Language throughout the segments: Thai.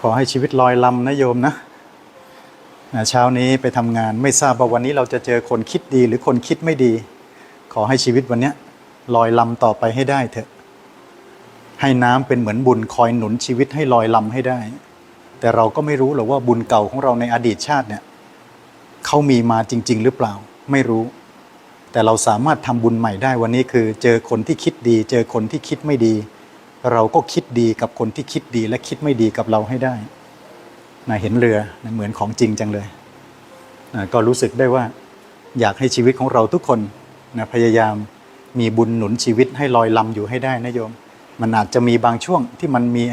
ขอให้ชีวิตลอยลำนะโยมนะเช้านี้ไปทำงานไม่ทราบว่าวันนี้เราจะเจอคนคิดดีหรือคนคิดไม่ดี ขอให้ชีวิตวันนี้ลอยลำต่อไปให้ได้เถอะ ให้น้ำเป็นเหมือนบุญคอยหนุนชีวิตให้ลอยลำให้ได้ แต่เราก็ไม่รู้หรอกว่าบุญเก่าของเราในอดีตชาติเนี่ยเขามีมาจริง ๆ หรือเปล่า ไม่รู้ แต่เราสามารถทำบุญใหม่ได้วันนี้คือ เจอคนที่คิดดี เจอคนที่คิดไม่ดี เราก็คิดดีกับคนที่คิดดีและคิดไม่ดีกับเราให้ได้นะเห็นเรือนะเหมือนของจริงจังเลยนะก็รู้สึกได้ว่าอยากให้ชีวิตของเราทุกคนนะพยายามมีบุญหนุนชีวิตให้ลอยลำอยู่ให้ได้นะโยม มันอาจจะมีบางช่วงที่มันมี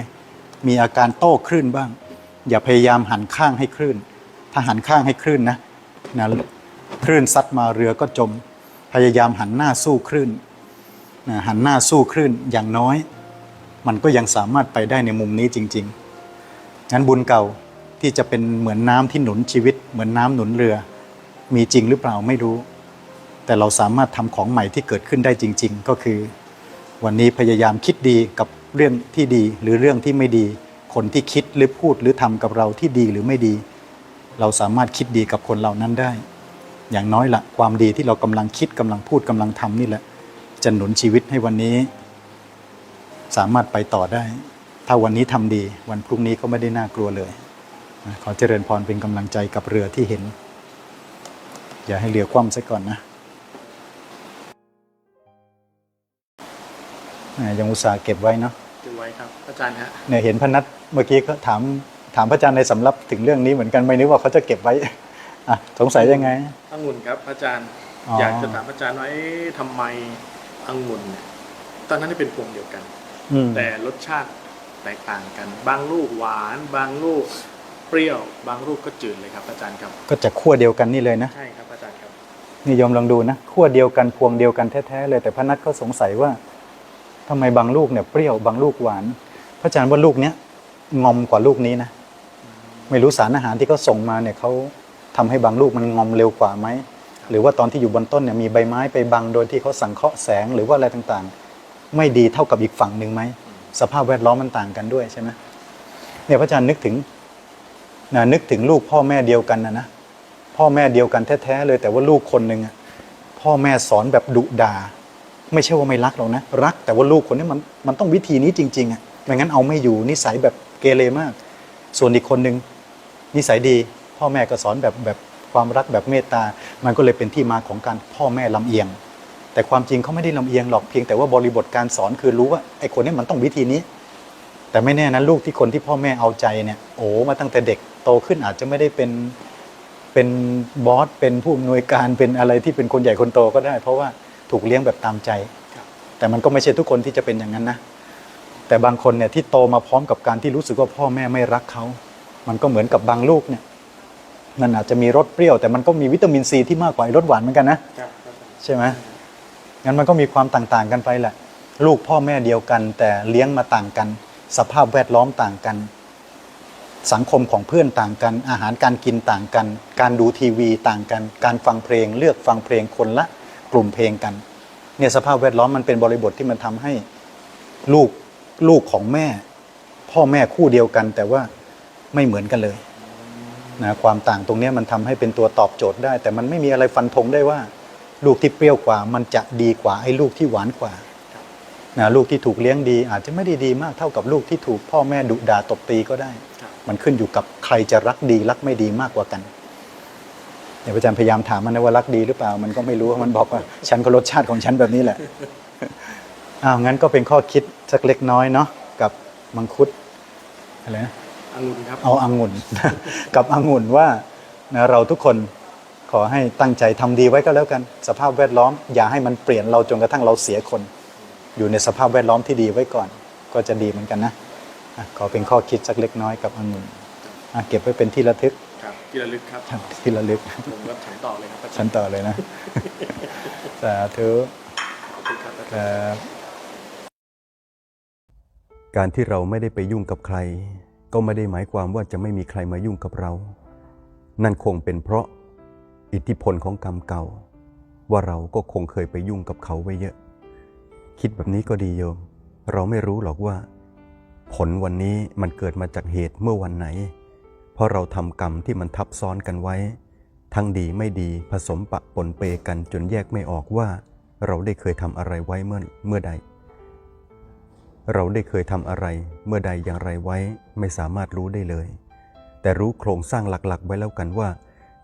มีอาการโต้คลื่นบ้าง อย่าพยายามหันข้างให้คลื่น ถ้าหันข้างให้คลื่นนะนะคลื่นซัดมาเรือก็จม พยายามหันหน้าสู้คลื่นนะหันหน้าสู้คลื่นอย่างน้อย มันก็ยังสามารถไปได้ในมุมนี้จริง ๆ งั้นบุญเก่าที่จะเป็นเหมือนน้ำที่หนุนชีวิต เหมือนน้ำหนุนเรือ มีจริงหรือเปล่าไม่รู้ แต่เราสามารถทำของใหม่ที่เกิดขึ้นได้จริง ๆ ก็คือ วันนี้พยายามคิดดีกับเรื่องที่ดีหรือเรื่องที่ไม่ดี คนที่คิดหรือพูดหรือทำกับเราที่ดีหรือไม่ดี เราสามารถคิดดีกับคนเหล่านั้นได้ อย่างน้อยละความดีที่เรากำลังคิดกำลังพูดกำลังทำนี่แหละจะหนุนชีวิตให้วันนี้ สามารถไปต่อได้ ถ้าวันนี้ทำดี วันพรุ่งนี้ก็ไม่ได้น่ากลัวเลยนะขอเจริญพรเป็นกำลังใจกับเรือที่เห็น อย่าให้เรือคว่ำซะก่อนนะอ่ายังอุตส่าห์เก็บไว้เนาะดูไว้ครับอาจารย์ฮะเนี่ยเห็นพนัทเมื่อกี้ก็ถามถามพระอาจารย์ในสำรับถึงเรื่องนี้เหมือนกันไม่นึกว่าเขาจะเก็บไว้อะสงสัยยังไงองุ่นครับอาจารย์อ๋อออยากจะถามอาจารย์ว่าเอ๊ะทำไมองุ่นเนี่ยตอนนั้นนี่เป็นพวงเดียวกัน อืม แต่รสชาติแตกต่างกัน บางลูกหวาน บางลูกเปรี้ยว บางลูกก็จืดเลยครับ อาจารย์ครับก็จะขั้วเดียวกันนี่เลยนะ ใช่ครับอาจารย์ครับ นี่โยมลองดูนะขั้วเดียวกันพวงเดียวกันแท้ๆเลย แต่พระนัทเขาสงสัยว่าทำไมบางลูกเนี่ยเปรี้ยวบางลูกหวาน พระอาจารย์ว่าลูกเนี้ยงอมกว่าลูกนี้นะ ไม่รู้สารอาหารที่เขาส่งมาเนี่ยเขาทำให้บางลูกมันงอมเร็วกว่าไหมหรือว่าตอนที่อยู่บนต้นเนี่ยมีใบไม้ไปบังโดยที่เขาสังเคราะห์แสงหรือว่าอะไรต่างๆ ไม่ดีเท่ากับอีกฝั่งหนึ่งไหมสภาพแวดล้อมมันต่างกันด้วยใช่ไหมเนี่ยพระอาจารย์นึกถึงนะนึกถึงลูกพ่อแม่เดียวกันนะนะพ่อแม่เดียวกันแท้ๆเลยแต่ว่าลูกคนหนึ่งพ่อแม่สอนแบบดุดาไม่ใช่ว่าไม่รักหรอกนะ รักแต่ว่าลูกคนนี้มันมันต้องวิธีนี้จริงๆอะไม่งั้นเอาไม่อยู่นิสัยแบบเกเรมาก ส่วนอีกคนหนึ่งนิสัยดี พ่อแม่ก็สอนแบบแบบความรักแบบเมตตา มันก็เลยเป็นที่มาของการพ่อแม่ลำเอียง แต่ความจริงเขาไม่ได้ลำเอียงหรอกเพียงแต่ว่าบริบทการสอนคือรู้ว่าไอ้คนนี้มันต้องวิธีนี้ แต่ไม่แน่นะลูกที่คนที่พ่อแม่เอาใจเนี่ยโอ้มาตั้งแต่เด็กโตขึ้นอาจจะไม่ได้เป็นเป็นบอสเป็นผู้อำนวยการเป็นอะไรที่เป็นคนใหญ่คนโตก็ได้ เพราะว่าถูกเลี้ยงแบบตามใจครับแต่มันก็ไม่ใช่ทุกคนที่จะเป็นอย่างนั้นนะแต่บางคนเนี่ยที่โตมาพร้อมกับการที่รู้สึกว่าพ่อแม่ไม่รักเขามันก็เหมือนกับบางลูกเนี่ยมันอาจจะมีรสเปรี้ยว แต่มันก็มีวิตามินซีที่มากกว่ารสหวานเหมือนกันนะครับอาจารย์ใช่ไหม งั้นมันก็มีความต่างๆกันไปแหละ ลูกพ่อแม่เดียวกัน แต่เลี้ยงมาต่างกัน สภาพแวดล้อมต่างกัน สังคมของเพื่อนต่างกัน อาหารการกินต่างกัน การดูทีวีต่างกัน การฟังเพลง เลือกฟังเพลงคนละกลุ่มเพลงกันเนี่ยสภาพแวดล้อมมันเป็นบริบทที่มันทำให้ลูกลูกของแม่ พ่อแม่คู่เดียวกัน แต่ว่าไม่เหมือนกันเลยนะความต่างตรงนี้มันทำให้เป็นตัวตอบโจทย์ได้ แต่มันไม่มีอะไรฟันธงได้ว่า ลูกที่เปรี้ยวกว่ามันจะดีกว่าไอ้ลูกที่หวานกว่านะลูกที่ถูกเลี้ยงดี อาจจะไม่ได้ดีมากเท่ากับลูกที่ถูกพ่อแม่ดุด่าตบตีก็ได้ครับมันขึ้นอยู่กับใครจะรักดีรักไม่ดีมากกว่ากันเดี๋ยวอาจารย์พยายามถามมันนะว่ารักดีหรือเปล่า มันก็ไม่รู้มันบอกว่า ฉันก็รสชาติของฉันแบบนี้แหละอ้าวงั้นก็เป็นข้อคิดสักเล็กน้อยเนาะกับมังคุดอะไรนะองุ่นครับเอาอางุ่นกับองุ่นว่านะเราทุกคน ขอให้ตั้งใจทำดีไว้ก็แล้วกัน สภาพแวดล้อม อย่าให้มันเปลี่ยนเราจนกระทั่งเราเสียคน อยู่ในสภาพแวดล้อมที่ดีไว้ก่อน ก็จะดีเหมือนกันนะอะขอเป็นข้อคิดสักเล็กน้อยกับองุ่นอะเก็บไว้เป็นที่ระทึกครับที่ระลึกครับครับที่ระลึกผมรับฉันต่อเลยครับอาจารย์ชั้นต่อเลยนะสาธุขอบคุณครับอาคจารย์รับการที่เราไม่ได้ไปยุ่งกับใคร ก็ไม่ได้หมายความว่าจะไม่มีใครมายุ่งกับเรา นั่นคงเป็นเพราะ อิทธิพลของกรรมเก่า ว่าเราก็คงเคยไปยุ่งกับเขาไว้เยอะ คิดแบบนี้ก็ดีโยม เราไม่รู้หรอกว่า ผลวันนี้มันเกิดมาจากเหตุเมื่อวันไหน เพราะเราทำกรรมที่มันทับซ้อนกันไว้ ทั้งดีไม่ดีผสมปะปนเปกันจนแยกไม่ออกว่า เราได้เคยทำอะไรไว้เมื่อเมื่อใด เราได้เคยทำอะไรเมื่อใดอย่างไรไว้ไม่สามารถรู้ได้เลย แต่รู้โครงสร้างหลักๆ ไว้แล้วกันว่า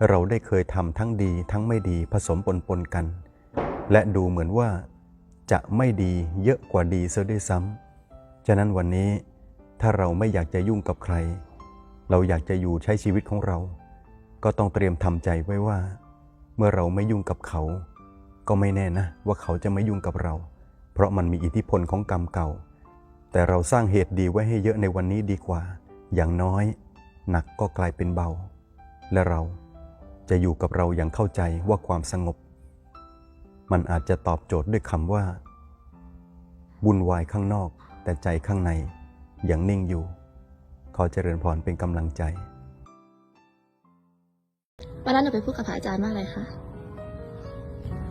เราได้เคยทำทั้งดีทั้งไม่ดีผสมปนปนกัน และดูเหมือนว่าจะไม่ดีเยอะกว่าดีเสียด้วยซ้ำ ฉะนั้นวันนี้ถ้าเราไม่อยากจะยุ่งกับใคร เราอยากจะอยู่ใช้ชีวิตของเรา ก็ต้องเตรียมทำใจไว้ว่า เมื่อเราไม่ยุ่งกับเขา ก็ไม่แน่นะว่าเขาจะไม่ยุ่งกับเรา เพราะมันมีอิทธิพลของกรรมเก่า แต่เราสร้างเหตุดีไว้ให้เยอะในวันนี้ดีกว่า อย่างน้อย หนักก็กลายเป็นเบา และเรา จะอยู่กับเราอย่างเข้าใจว่าความสงบ มันอาจจะตอบโจทย์ด้วยคำว่าวุ่นวายข้างนอก แต่ใจข้างในยังนิ่งอยู่ ขอเจริญพรเป็นกำลังใจวันนั้นหนูไปพูดกับพระอาจารย์ว่าอะไรคะ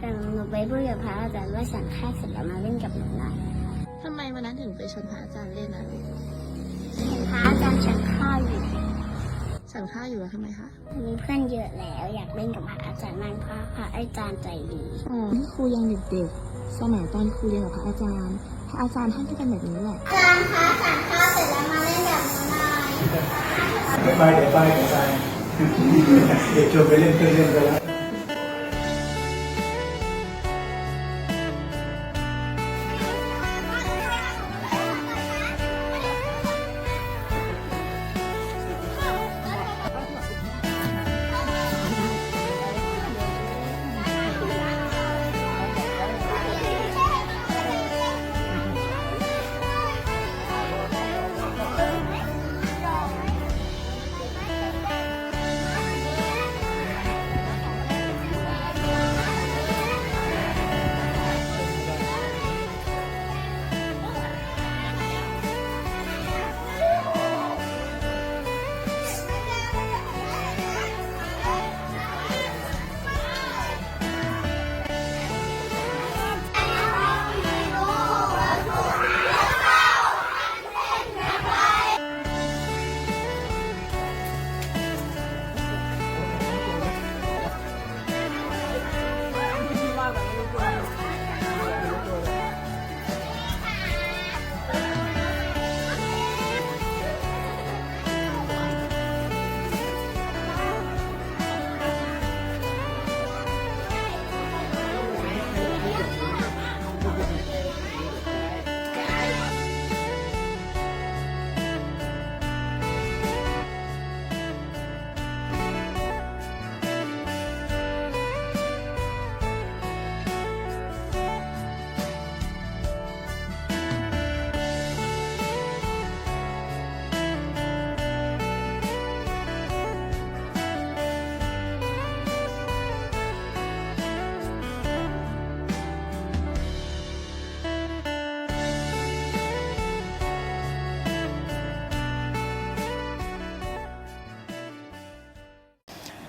เออหนูไปพูดกับพระอาจารย์ว่าฉันแค่เสร็จแล้วมาเล่นกับหนูหน่อยทำไมวันนั้นถึงไปชวนพระอาจารย์เล่นนะเห็นพระอาจารย์ฉันข้าวอยู่ ฉันข้าวอยู่แล้วทำไมคะ มีเพื่อนเยอะแล้วอยากเล่นกับพระอาจารย์มากเพราะพระอาจารย์ใจดีอ๋อที่ครูยังเด็กๆ สมัยตอนครูเรียนกับพระอาจารย์ พระอาจารย์ท่านก็เป็นแบบนี้แหละเดี๋ยวไปเดี๋ยวไปเดี๋ยวไปเด็กชวนไปเล่นเครื่องเล่นไปแล้ว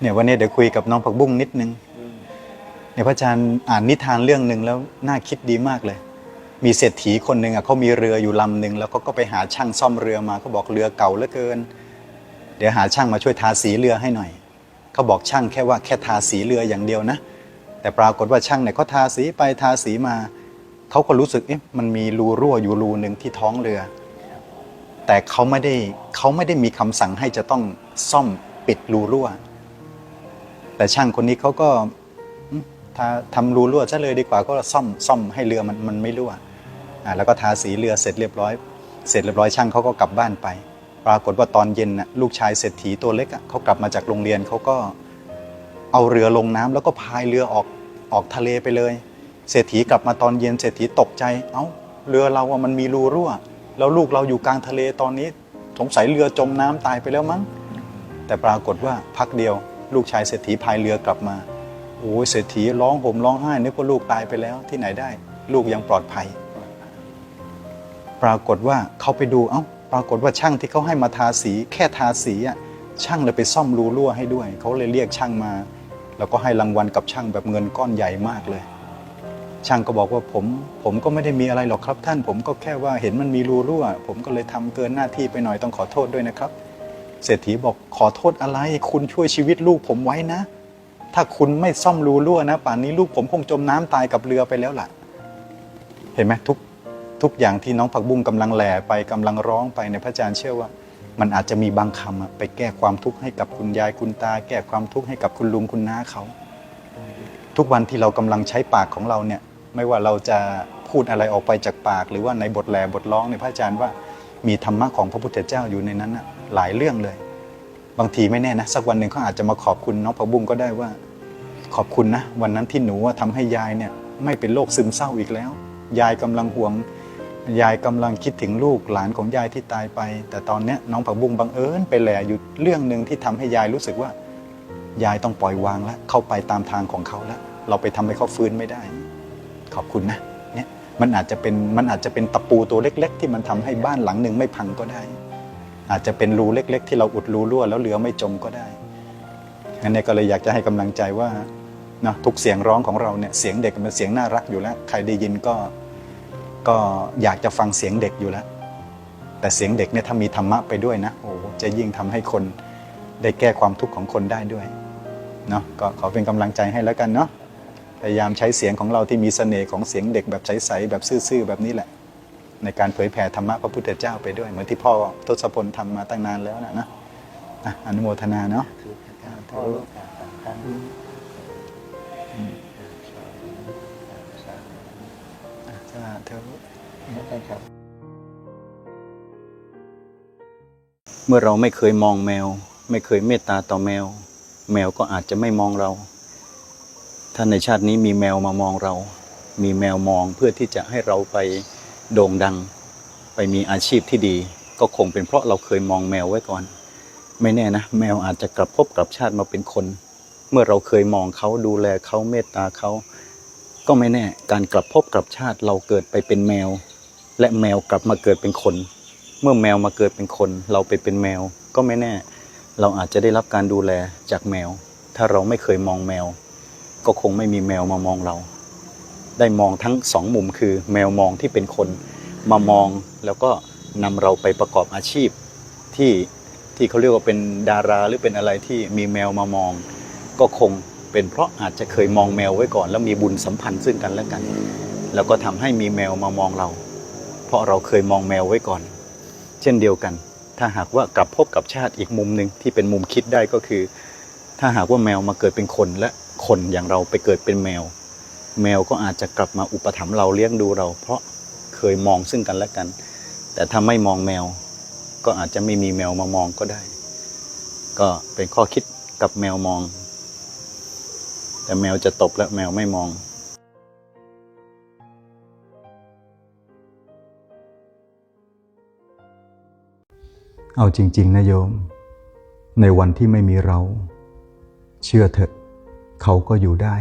เนี่ยวันนี้เดี๋ยวคุยกับน้องผักบุ้งนิดนึงเนี่ยพระอาจารย์อ่านนิทานเรื่องหนึ่งแล้วน่าคิดดีมากเลย มีเศรษฐีคนหนึ่งอะเขามีเรืออยู่ลำหนึ่งแล้วเขาก็ไปหาช่างซ่อมเรือมาเขาบอกเรือเก่าเหลือเกิน เดี๋ยวหาช่างมาช่วยทาสีเรือให้หน่อยเขาบอกช่างแค่ว่าแค่ทาสีเรืออย่างเดียวนะ แต่ปรากฏว่าช่างเนี่ยเขาทาสีไปทาสีมาเขาก็รู้สึกเอ๊ะมันมีรูรั่วอยู่รูหนึ่งที่ท้องเรือ แต่เขาไม่ได้เขาไม่ได้มีคำสั่งให้จะต้องซ่อมปิดรูรั่ว แต่ช่างคนนี้เขาก็อืมทาทำรูรั่วซะเลยดีกว่าก็ซ่อมซ่อมให้เรือมันมันไม่รั่วอ่าแล้วก็ทาสีเรือเสร็จเรียบร้อย เสร็จเรียบร้อยช่างเขาก็กลับบ้านไป ปรากฏว่าตอนเย็นน่ะลูกชายเศรษฐีตัวเล็กอะเขากลับมาจากโรงเรียนเขาก็เอาเรือลงน้ำแล้วก็พายเรือออกออกทะเลไปเลย เศรษฐีกลับมาตอนเย็นเศรษฐีตกใจ เอ้าเรือเราว่ามันมีรูรั่ว แล้วลูกเราอยู่กลางทะเลตอนนี้สงสัยเรือจมน้ำตายไปแล้วมั้งแต่ปรากฏว่าพักเดียว ลูกชายเศรษฐีพายเรือกลับมาโอ้ยเศรษฐีร้องห่มร้องไห้นึกว่าลูกตายไปแล้วที่ไหนได้ ลูกยังปลอดภัย ปรากฏว่าเขาไปดูเอ้าปรากฏว่าช่างที่เขาให้มาทาสี แค่ทาสีอะช่างเลยไปซ่อมรูรั่วให้ด้วย เขาเลยเรียกช่างมา แล้วก็ให้รางวัลกับช่างแบบเงินก้อนใหญ่มากเลย ช่างก็บอกว่าผมผมก็ไม่ได้มีอะไรหรอกครับท่าน ผมก็แค่ว่าเห็นมันมีรูรั่ว ผมก็เลยทำเกินหน้าที่ไปหน่อยต้องขอโทษด้วยนะครับ เศรษฐีบอกขอโทษอะไร คุณช่วยชีวิตลูกผมไว้นะ ถ้าคุณไม่ซ่อมรูรั่วนะ ป่านนี้ลูกผมคงจมน้ำตายกับเรือไปแล้วล่ะ เห็นไหมทุกทุกอย่างที่น้องผักบุ้งกำลังแหล่ไปกำลังร้องไปในพระอาจารย์เชื่อว่า มันอาจจะมีบางคำอะไปแก้ความทุกข์ให้กับคุณยายคุณตา แก้ความทุกข์ให้กับคุณลุงคุณน้าเขา ทุกวันที่เรากำลังใช้ปากของเราเนี่ย ไม่ว่าเราจะพูดอะไรออกไปจากปาก หรือว่าในบทแหล่บทร้องในพระอาจารย์ว่า มีธรรมะของพระพุทธเจ้าอยู่ในนั้นนะ หลายเรื่องเลย บางทีไม่แน่นะ สักวันหนึ่งเขาอาจจะมาขอบคุณน้องผักบุ้งก็ได้ว่า ขอบคุณนะ วันนั้นที่หนูว่าทำให้ยายเนี่ยไม่เป็นโรคซึมเศร้าอีกแล้ว ยายกำลังห่วง ยายกำลังคิดถึงลูกหลานของยายที่ตายไป แต่ตอนเนี้ยน้องผักบุ้งบังเอิญไปแหล่อยู่เรื่องหนึ่งที่ทำให้ยายรู้สึกว่า ยายต้องปล่อยวางแล้วเข้าไปตามทางของเขาแล้วเราไปทำให้เขาฟื้นไม่ได้ ขอบคุณนะเนี่ยมันอาจจะเป็นมันอาจจะเป็นตะปูตัวเล็ก ๆ ที่มันทำให้บ้านหลังหนึ่งไม่พังก็ได้ อาจจะเป็นรูเล็ก ๆ ที่เราอุดรูรั่วแล้วเรือไม่จมก็ได้งั้นเนี่ยก็เลยอยากจะให้กำลังใจว่าเนาะทุกเสียงร้องของเราเนี่ยเสียงเด็กมันเสียงน่ารักอยู่แล้ว ใครได้ยินก็ก็อยากจะฟังเสียงเด็กอยู่แล้ว แต่เสียงเด็กเนี่ยถ้ามีธรรมะไปด้วยนะโอ้จะยิ่งทำให้คนได้แก้ความทุกข์ของคนได้ด้วยเนาะก็ขอเป็นกำลังใจให้แล้วกันเนาะพยายามใช้เสียงของเราที่มีเสน่ห์ของเสียงเด็กแบบใสๆแบบซื่อๆแบบนี้แหละ ในการเผยแผ่ธรรมะพระพุทธเจ้าไปด้วย เหมือนที่พ่อทศพลทำมาตั้งนานแล้วนะนะอะอนุโมทนาเนาะสาธุเมื่อเราไม่เคยมองแมว ไม่เคยเมตตาต่อแมว แมวก็อาจจะไม่มองเรา ถ้าในชาตินี้มีแมวมามองเรา มีแมวมองเพื่อที่จะให้เราไป โด่งดัง ไปมีอาชีพที่ดี ก็คงเป็นเพราะเราเคยมองแมวไว้ก่อน ไม่แน่นะ แมวอาจจะกลับภพกลับชาติมาเป็นคน เมื่อเราเคยมองเขาดูแลเขาเมตตาเขาก็ไม่แน่การกลับภพกลับชาติเราเกิดไปเป็นแมว และแมวกลับมาเกิดเป็นคน เมื่อแมวมาเกิดเป็นคน เราไปเป็นแมว ก็ไม่แน่ เราอาจจะได้รับการดูแลจากแมว ถ้าเราไม่เคยมองแมว ก็คงไม่มีแมวมามองเรา ได้มองทั้งสองมุมคือแมวมองที่เป็นคนมามองแล้วก็นำเราไปประกอบอาชีพที่ที่เขาเรียกว่าเป็นดาราหรือเป็นอะไรที่มีแมวมามอง ก็คงเป็นเพราะอาจจะเคยมองแมวไว้ก่อน แล้วมีบุญสัมพันธ์ซึ่งกันและกัน แล้วก็ทำให้มีแมวมามองเรา เพราะเราเคยมองแมวไว้ก่อน เช่นเดียวกัน ถ้าหากว่ากลับพบกับชาติอีกมุมหนึ่งที่เป็นมุมคิดได้ก็คือ ถ้าหากว่าแมวมาเกิดเป็นคนและคนอย่างเราไปเกิดเป็นแมว แมวก็อาจจะกลับมาอุปถัมภ์เราเลี้ยงดูเรา เพราะเคยมองซึ่งกันและกัน แต่ถ้าไม่มองแมว ก็อาจจะไม่มีแมวมามองก็ได้ ก็เป็นข้อคิดกับแมวมอง แต่แมวจะตบและแมวไม่มองเอาจริง ๆนะโยม ในวันที่ไม่มีเรา เชื่อเถอะ เขาก็อยู่ได้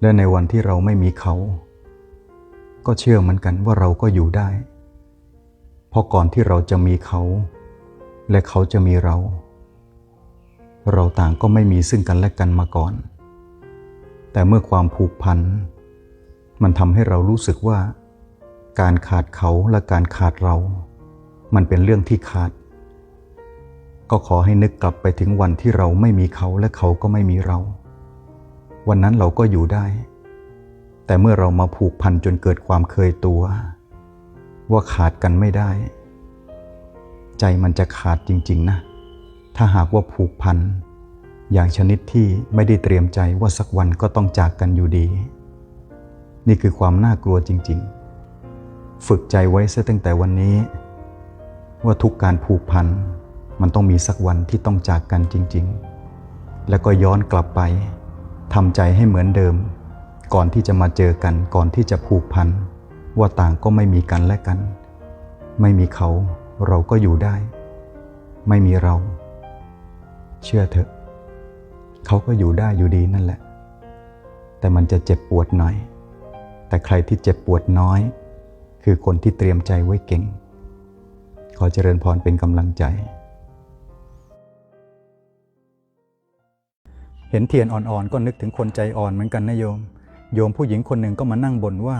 และในวันที่เราไม่มีเขา ก็เชื่อเหมือนกันว่าเราก็อยู่ได้ เพราะก่อนที่เราจะมีเขา และเขาจะมีเรา เราต่างก็ไม่มีซึ่งกันและกันมาก่อน แต่เมื่อความผูกพัน มันทำให้เรารู้สึกว่า การขาดเขาและการขาดเรา มันเป็นเรื่องที่ขาด ก็ขอให้นึกกลับไปถึงวันที่เราไม่มีเขาและเขาก็ไม่มีเรา วันนั้นเราก็อยู่ได้ แต่เมื่อเรามาผูกพันจนเกิดความเคยตัว ว่าขาดกันไม่ได้ ใจมันจะขาดจริง ๆ นะ ถ้าหากว่าผูกพันอย่างชนิดที่ไม่ได้เตรียมใจว่าสักวันก็ต้องจากกันอยู่ดี นี่คือความน่ากลัวจริง ๆ ฝึกใจไว้ซะตั้งแต่วันนี้ ว่าทุกการผูกพันมันต้องมีสักวันที่ต้องจากกันจริง ๆ แล้วก็ย้อนกลับไป ทำใจให้เหมือนเดิม ก่อนที่จะมาเจอกันก่อนที่จะผูกพัน ว่าต่างก็ไม่มีกันและกัน ไม่มีเขาเราก็อยู่ได้ ไม่มีเรา เชื่อเถอะ เขาก็อยู่ได้อยู่ดีนั่นแหละ แต่มันจะเจ็บปวดหน่อย แต่ใครที่เจ็บปวดน้อย คือคนที่เตรียมใจไว้เก่ง ขอเจริญพรเป็นกำลังใจ เห็นเทียนอ่อนๆ ก็นึกถึงคนใจอ่อนเหมือนกันนะโยม โยมผู้หญิงคนหนึ่งก็มานั่งบ่นว่า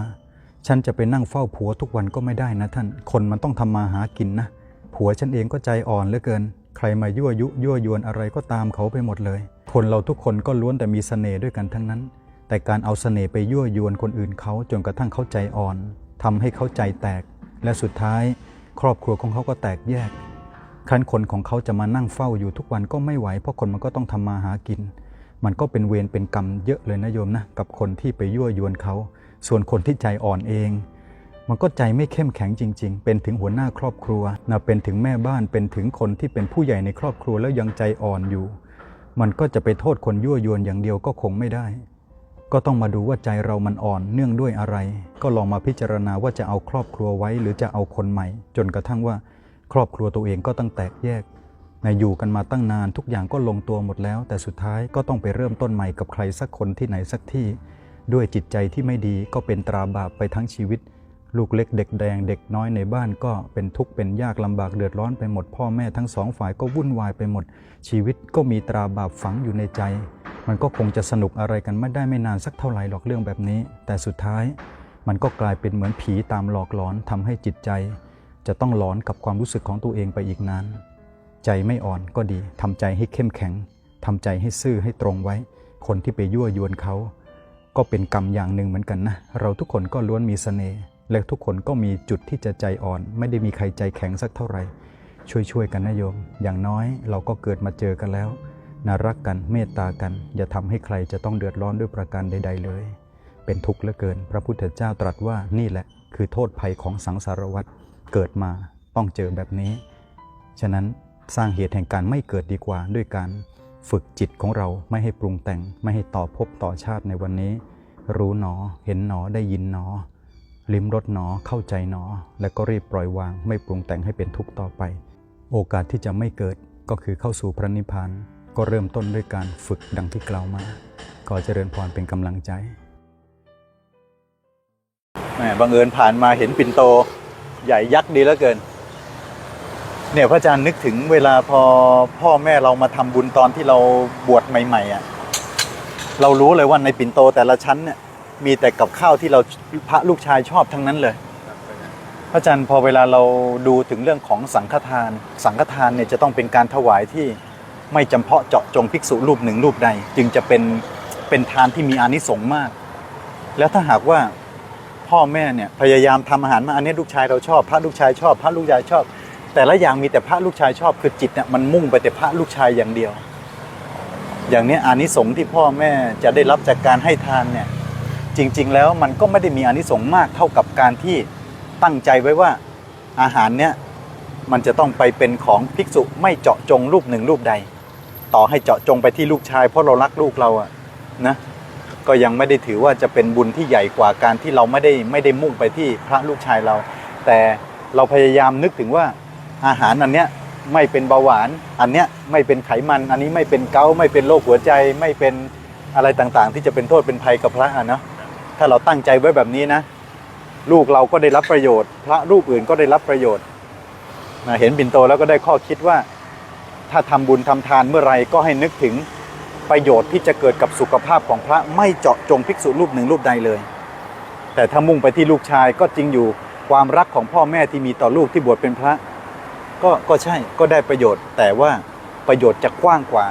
ฉันจะไปนั่งเฝ้าผัวทุกวันก็ไม่ได้นะท่าน คนมันต้องทำมาหากินนะ ผัวฉันเองก็ใจอ่อนเหลือเกิน ใครมายั่วยุยั่วยวนอะไรก็ตามเขาไปหมดเลย คนเราทุกคนก็ล้วนแต่มีเสน่ห์ด้วยกันทั้งนั้น แต่การเอาเสน่ห์ไปยั่วยวนคนอื่นเขาจนกระทั่งเขาใจอ่อนทำให้เขาใจแตก และสุดท้าย ครอบครัวของเขาก็แตกแยกครั้นคนของเขาจะมานั่งเฝ้าอยู่ทุกวันก็ไม่ไหว เพราะคนมันก็ต้องทำมาหากิน มันก็เป็นเวรเป็นกรรมเยอะเลยนะโยมนะกับคนที่ไปยั่วยวนเขา ส่วนคนที่ใจอ่อนเอง มันก็ใจไม่เข้มแข็งจริง ๆ เป็นถึงหัวหน้าครอบครัวนะเป็นถึงแม่บ้านเป็นถึงคนที่เป็นผู้ใหญ่ในครอบครัวแล้วยังใจอ่อนอยู่ มันก็จะไปโทษคนยั่วยวนอย่างเดียวก็คงไม่ได้ ก็ต้องมาดูว่าใจเรามันอ่อนเนื่องด้วยอะไร ก็ลองมาพิจารณาว่าจะเอาครอบครัวไว้ หรือจะเอาคนใหม่ จนกระทั่งว่า ครอบครัวตัวเองก็ต้องแตกแยก นะอยู่กันมาตั้งนานทุกอย่างก็ลงตัวหมดแล้ว แต่สุดท้ายก็ต้องไปเริ่มต้นใหม่กับใครสักคนที่ไหนสักที่ ด้วยจิตใจที่ไม่ดีก็เป็นตราบาปไปทั้งชีวิต ลูกเล็กเด็กแดงเด็กน้อยในบ้านก็เป็นทุกข์เป็นยากลำบากเดือดร้อนไปหมดพ่อแม่ทั้งสองฝ่ายก็วุ่นวายไปหมด ชีวิตก็มีตราบาปฝังอยู่ในใจ มันก็คงจะสนุกอะไรกันไม่ได้ไม่นานสักเท่าไหร่หรอกเรื่องแบบนี้ แต่สุดท้ายมันก็กลายเป็นเหมือนผีตามหลอกหลอนทำให้จิตใจ จะต้องหลอนกับความรู้สึกของตัวเองไปอีกนาน ใจไม่อ่อนก็ดีทำใจให้เข้มแข็งทำใจให้ซื่อให้ตรงไว้ คนที่ไปยั่วยวนเขา ก็เป็นกรรมอย่างหนึ่งเหมือนกันนะ เราทุกคนก็ล้วนมีเสน่ห์และทุกคนก็มีจุดที่จะใจอ่อน ไม่ได้มีใครใจแข็งสักเท่าไหร่ ช่วยๆกันนะโยม อย่างน้อยเราก็เกิดมาเจอกันแล้วนารักกันเมตตากัน อย่าทำให้ใครจะต้องเดือดร้อนด้วยประการใด ๆ เลย เป็นทุกข์เหลือเกิน พระพุทธเจ้าตรัสว่านี่แหละ คือโทษภัยของสังสารวัฏเกิดมาต้องเจอแบบนี้ ฉะนั้น สร้างเหตุแห่งการไม่เกิดดีกว่า ด้วยการฝึกจิตของเราไม่ให้ปรุงแต่ง ไม่ให้ต่อภพต่อชาติในวันนี้ รู้หนอ เห็นหนอได้ยินหนอ ลิ้มรสหนอเข้าใจหนอ และก็รีบปล่อยวาง ไม่ปรุงแต่งให้เป็นทุกข์ต่อไป โอกาสที่จะไม่เกิดก็คือเข้าสู่พระนิพพานก็เริ่มต้นด้วยการฝึกดังที่กล่าวมาขอเจริญพรเป็นกำลังใจแหมบังเอิญผ่านมาเห็นปิ่นโต ใหญ่ยักษ์ดีเหลือเกิน เนี่ยพระอาจารย์นึกถึงเวลาพอพ่อแม่เรามาทำบุญตอนที่เราบวชใหม่ๆอะเรารู้เลยว่าในปิ่นโตแต่ละชั้นเนี่ยมีแต่กับข้าวที่เราพระลูกชายชอบทั้งนั้นเลย พระอาจารย์พอเวลาเราดูถึงเรื่องของสังฆทาน สังฆทานเนี่ยจะต้องเป็นการถวายที่ไม่จำเพาะเจาะจงภิกษุรูปหนึ่งรูปใด จึงจะเป็นเป็นทานที่มีอานิสงส์มาก แล้วถ้าหากว่าพ่อแม่เนี่ยพยายามทำอาหารมาอันนี้ลูกชายเราชอบ พระลูกชายชอบ พระลูกชายชอบ แต่ละอย่างมีแต่พระลูกชายชอบคือจิตเนี่ยมันมุ่งไปแต่พระลูกชายอย่างเดียว อย่างนี้อานิสงส์ที่พ่อแม่จะได้รับจากการให้ทานเนี่ยจริง ๆ แล้วมันก็ไม่ได้มีอานิสงส์มากเท่ากับการที่ตั้งใจไว้ว่าอาหารเนี่ยมันจะต้องไปเป็นของภิกษุไม่เจาะจงรูปหนึ่งรูปใด ต่อให้เจาะจงไปที่ลูกชาย เพราะเรารักลูกเราอะนะก็ยังไม่ได้ถือว่าจะเป็นบุญที่ใหญ่กว่าการที่เราไม่ได้ไม่ได้มุ่งไปที่พระลูกชายเรา แต่เราพยายามนึกถึงว่า อาหารอันเนี้ยไม่เป็นเบาหวาน อันเนี้ยไม่เป็นไขมัน อันนี้ไม่เป็นเกาไม่เป็นโรคหัวใจไม่เป็นอะไรต่างๆ ที่จะเป็นโทษเป็นภัยกับพระอะเนาะถ้าเราตั้งใจไว้แบบนี้นะ ลูกเราก็ได้รับประโยชน์ พระรูปอื่นก็ได้รับประโยชน์นะเห็นบินโตแล้วก็ได้ข้อคิดว่า ถ้าทำบุญทำทานเมื่อไรก็ให้นึกถึงประโยชน์ที่จะเกิดกับสุขภาพของพระไม่เจาะจงภิกษุรูปหนึ่งรูปใดเลย แต่ถ้ามุ่งไปที่ลูกชายก็จริงอยู่ความรักของพ่อแม่ที่มีต่อลูกที่บวชเป็นพระ ก็ก็ใช่ก็ได้ประโยชน์ แต่ว่าประโยชน์จะกว้างกว่า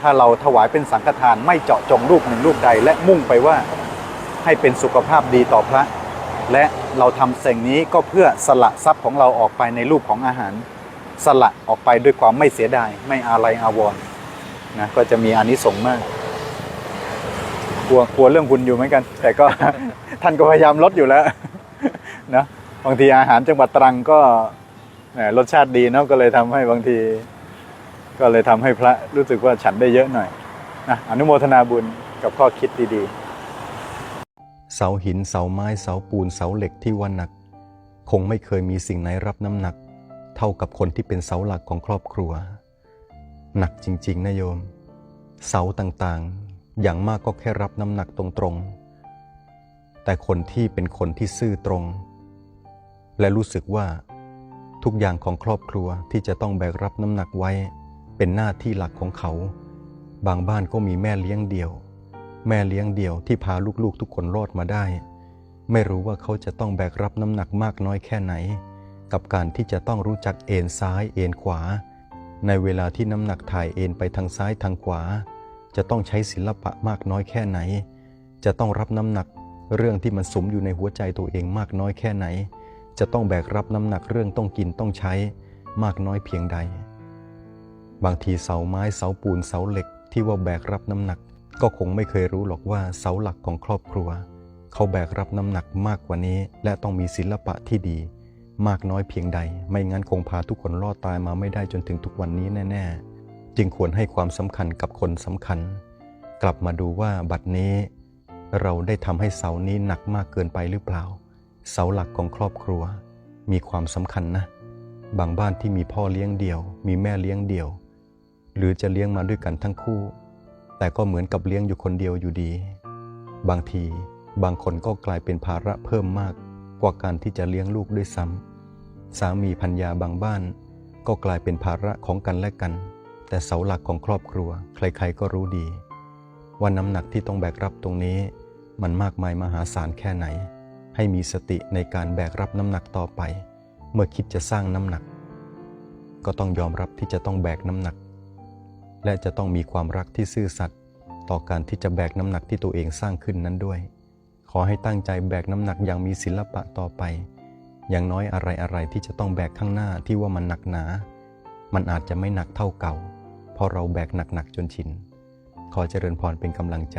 ถ้าเราถวายเป็นสังฆทานไม่เจาะจงรูปหนึ่งรูปใด และมุ่งไปว่าให้เป็นสุขภาพดีต่อพระ และเราทำสิ่งนี้ก็เพื่อสละทรัพย์ของเราออกไปในรูปของอาหาร สละออกไปด้วยความไม่เสียดายไม่อาลัยอาวรณ์นะก็จะมีอานิสงส์มากกลัวกลัวเรื่องคุณอยู่เหมือนกัน แต่ก็ท่านก็พยายามลดอยู่แล้วนะบางทีอาหารจังหวัดตรังก็ รสชาติดีเนาะก็เลยทำให้บางที ก็เลยทำให้พระรู้สึกว่าฉันได้เยอะหน่อยนะอนุโมทนาบุญกับข้อคิดดีๆ เสาหินเสาไม้เสาปูนเสาเหล็กที่ว่าหนัก คงไม่เคยมีสิ่งไหนรับน้ำหนัก เท่ากับคนที่เป็นเสาหลักของครอบครัว หนักจริงๆนะโยม เสาต่างๆ อย่างมากก็แค่รับน้ำหนักตรงๆ แต่คนที่เป็นคนที่ซื่อตรง และรู้สึกว่า ทุกอย่างของครอบครัวที่จะต้องแบกรับน้ำหนักไว้ เป็นหน้าที่หลักของเขา บางบ้านก็มีแม่เลี้ยงเดี่ยว แม่เลี้ยงเดี่ยวที่พาลูกๆทุกคนรอดมาได้ ไม่รู้ว่าเขาจะต้องแบกรับน้ำหนักมากน้อยแค่ไหน กับการที่จะต้องรู้จักเอ็นซ้ายเอ็นขวา ในเวลาที่น้ำหนักถ่ายเอ็นไปทางซ้ายทางขวา จะต้องใช้ศิลปะมากน้อยแค่ไหน จะต้องรับน้ำหนัก เรื่องที่มันสมอยู่ในหัวใจตัวเองมากน้อยแค่ไหน จะต้องแบกรับน้ำหนักเรื่องต้องกินต้องใช้มากน้อยเพียงใด บางทีเสาไม้เสาปูนเสาเหล็กที่ว่าแบกรับน้ำหนัก ก็คงไม่เคยรู้หรอกว่าเสาหลักของครอบครัว เขาแบกรับน้ำหนักมากกว่านี้ และต้องมีศิลปะที่ดี มากน้อยเพียงใด ไม่งั้นคงพาทุกคนรอดตายมาไม่ได้จนถึงทุกวันนี้แน่ ๆ จึงควรให้ความสำคัญกับคนสำคัญ กลับมาดูว่าบัดนี้ เราได้ทำให้เสานี้หนักมากเกินไปหรือเปล่า เสาหลักของครอบครัว มีความสำคัญนะ บางบ้านที่มีพ่อเลี้ยงเดี่ยว มีแม่เลี้ยงเดี่ยว หรือจะเลี้ยงมาด้วยกันทั้งคู่ แต่ก็เหมือนกับเลี้ยงอยู่คนเดียวอยู่ดี บางทีบางคนก็กลายเป็นภาระเพิ่มมากกว่าการที่จะเลี้ยงลูกด้วยซ้ำสามีพัญญาบางบ้าน ก็กลายเป็นภาระของกันและกัน แต่เสาหลักของครอบครัว ใครๆก็รู้ดี ว่าน้ำหนักที่ต้องแบกรับตรงนี้ มันมากมายมหาศาลแค่ไหน ให้มีสติในการแบกรับน้ำหนักต่อไป เมื่อคิดจะสร้างน้ำหนัก ก็ต้องยอมรับที่จะต้องแบกน้ำหนัก และจะต้องมีความรักที่ซื่อสัตย์ต่อการที่จะแบกน้ำหนักที่ตัวเองสร้างขึ้นนั้นด้วย ขอให้ตั้งใจแบกน้ำหนักอย่างมีศิลปะต่อไป อย่างน้อยอะไรๆที่จะต้องแบกข้างหน้าที่ว่ามันหนักหนา มันอาจจะไม่หนักเท่าเก่า เพราะเราแบกหนักๆจนชิน ขอเจริญพรเป็นกำลังใจ